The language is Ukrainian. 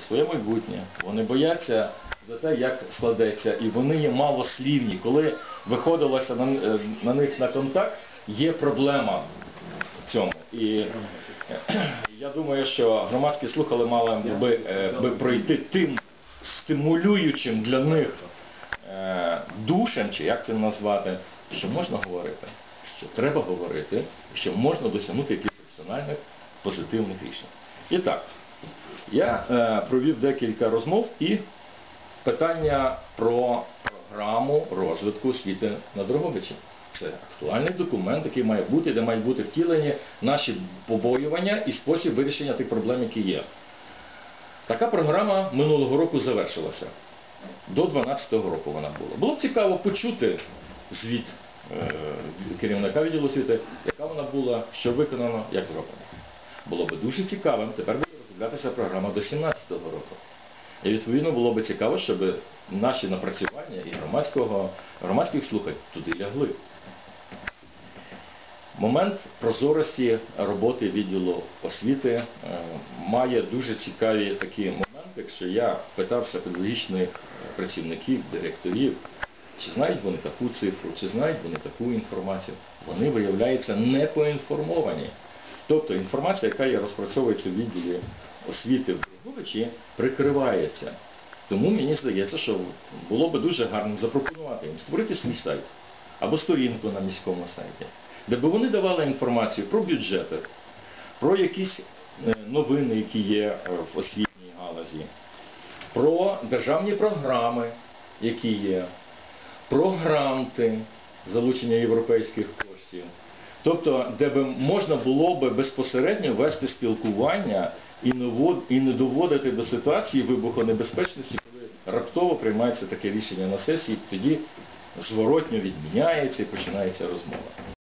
за своє майбутнє, вони бояться за те, як складеться, і вони є малослівні. Коли виходилося на, е, на них на контакт, є проблема в цьому. І е, я думаю, що громадські слухали мали би, е, би пройти тим стимулюючим для них душем, чи як це назвати, що можна говорити, що треба говорити, що можна досягнути якихось раціональних позитивних рішень. І так, я е, провів декілька розмов і питання про програму розвитку освіти на Дрогобичі. Це актуальний документ, який має бути, де мають бути втілені наші побоювання і спосіб вирішення тих проблем, які є. Така програма минулого року завершилася. До 2012 року вона була. Було б цікаво почути звіт е, керівника відділу освіти, яка вона була, що виконано, як зроблено. Було б дуже цікавим, тепер розроблятися програма до 2017 року. І відповідно було б цікаво, щоб наші напрацювання і громадського, громадських слухань туди лягли. Момент прозорості роботи відділу освіти е, має дуже цікаві такі моменти, що я питався педагогічних працівників, директорів, чи знають вони таку цифру, чи знають вони таку інформацію. Вони, виявляються, не поінформовані. Тобто інформація, яка є розпрацьовується в відділі освіти в Дрогобичі, прикривається. Тому мені здається, що було би дуже гарним запропонувати їм створити свій сайт або сторінку на міському сайті, де би вони давали інформацію про бюджети, про якісь е, новини, які є е, в освітній галузі, про державні програми, які є, про гранти, залучення європейських коштів. Тобто, де би можна було би безпосередньо вести спілкування і не доводити до ситуації вибухонебезпечності, коли раптово приймається таке рішення на сесії, тоді зворотньо відміняється і починається розмова.